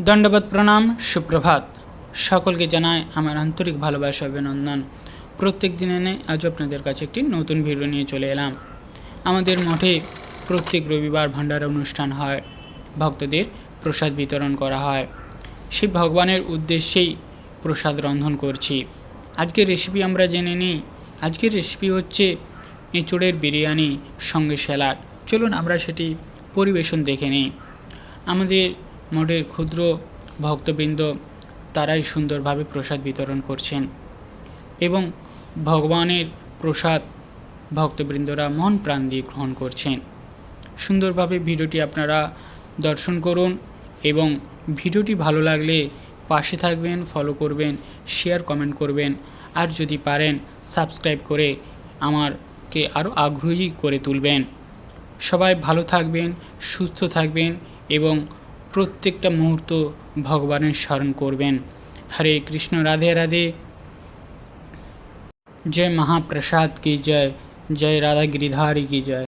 দণ্ডবত প্রণাম, সুপ্রভাত। সকলকে জানায় আমার আন্তরিক ভালোবাসা অভিনন্দন। প্রত্যেক দিনে নেই আজও আপনাদের কাছে একটি নতুন ভিডিও নিয়ে চলে এলাম। আমাদের মঠে প্রত্যেক রবিবার ভাণ্ডারা অনুষ্ঠান হয়। ভক্তদের প্রসাদ বিতরণ করা হয়। সেই ভগবানের উদ্দেশ্যেই প্রসাদ রন্ধন করছি। আজকের রেসিপি আমরা জেনে নিই। আজকের রেসিপি হচ্ছে এঁচোড়ের বিরিয়ানি সঙ্গে স্যালাড। চলুন আমরা সেটি পরিবেশন দেখে নিই। আমাদের মঠের ক্ষুদ্র ভক্তবৃন্দ তারাই সুন্দরভাবে প্রসাদ বিতরণ করছেন এবং ভগবানের প্রসাদ ভক্তবৃন্দরা মন প্রাণ দিয়ে গ্রহণ করছেন। সুন্দরভাবে ভিডিওটি আপনারা দর্শন করুন এবং ভিডিওটি ভালো লাগলে পাশে থাকবেন ফলো করবেন শেয়ার কমেন্ট করবেন। আর যদি পারেন সাবস্ক্রাইব করে আমারকে আরও আগ্রহী করে তুলবেন। সবাই ভালো থাকবেন, সুস্থ থাকবেন এবং প্রত্যেকটা মুহূর্ত ভগবানের স্মরণ করবেন। হরে কৃষ্ণ, রাধে রাধে। জয় মহাপ্রসাদ কি জয়? জয় রাধা গিরিধারী কি জয়?